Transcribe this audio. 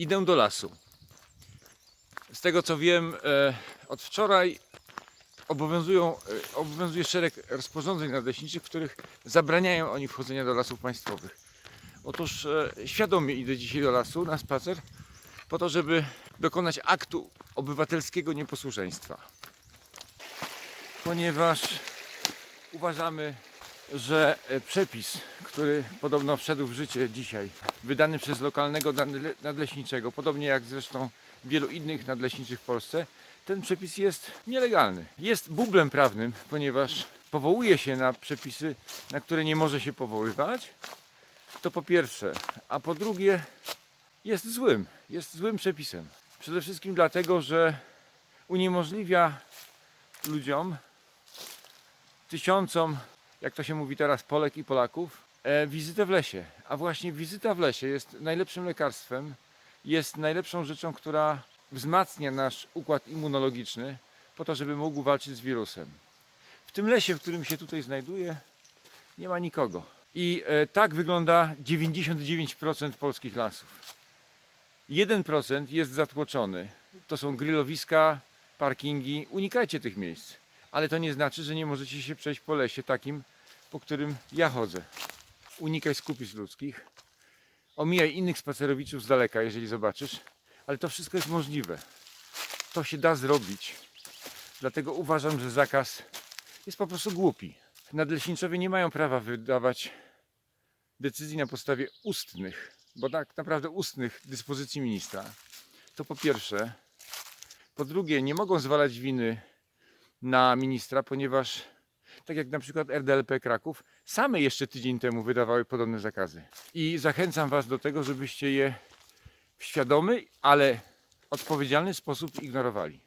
idę do lasu. Z tego co wiem, e, od wczoraj e, obowiązuje szereg rozporządzeń nadleśniczych, w których zabraniają oni wchodzenia do lasów państwowych. Otóż e, świadomie idę dzisiaj do lasu na spacer, po to, żeby dokonać aktu obywatelskiego nieposłuszeństwa. Ponieważ uważamy, że e, przepis, który podobno wszedł w życie dzisiaj, wydany przez lokalnego nadle- nadleśniczego, podobnie jak zresztą wielu innych nadleśniczych w Polsce, ten przepis jest nielegalny. Jest bublem prawnym, ponieważ powołuje się na przepisy, na które nie może się powoływać. To po pierwsze, a po drugie jest złym, jest złym przepisem. Przede wszystkim dlatego, że uniemożliwia ludziom, tysiącom, jak to się mówi teraz, Polek i Polaków, e, wizytę w lesie. A właśnie wizyta w lesie jest najlepszym lekarstwem, jest najlepszą rzeczą, która wzmacnia nasz układ immunologiczny po to, żeby mógł walczyć z wirusem. W tym lesie, w którym się tutaj znajduję, nie ma nikogo. I e, tak wygląda 99% polskich lasów. 1% jest zatłoczony. To są grillowiska, parkingi. Unikajcie tych miejsc. Ale to nie znaczy, że nie możecie się przejść po lesie takim, po którym ja chodzę. Unikaj skupisk ludzkich. Omijaj innych spacerowiczów z daleka, jeżeli zobaczysz. Ale to wszystko jest możliwe. To się da zrobić. Dlatego uważam, że zakaz jest po prostu głupi. Nadleśniczowie nie mają prawa wydawać decyzji na podstawie ustnych, bo tak naprawdę ustnych dyspozycji ministra. To po pierwsze. Po drugie, nie mogą zwalać winy na ministra, ponieważ tak jak na przykład RDLP Kraków, same jeszcze tydzień temu wydawały podobne zakazy. I zachęcam Was do tego, żebyście je w świadomy, ale odpowiedzialny sposób ignorowali.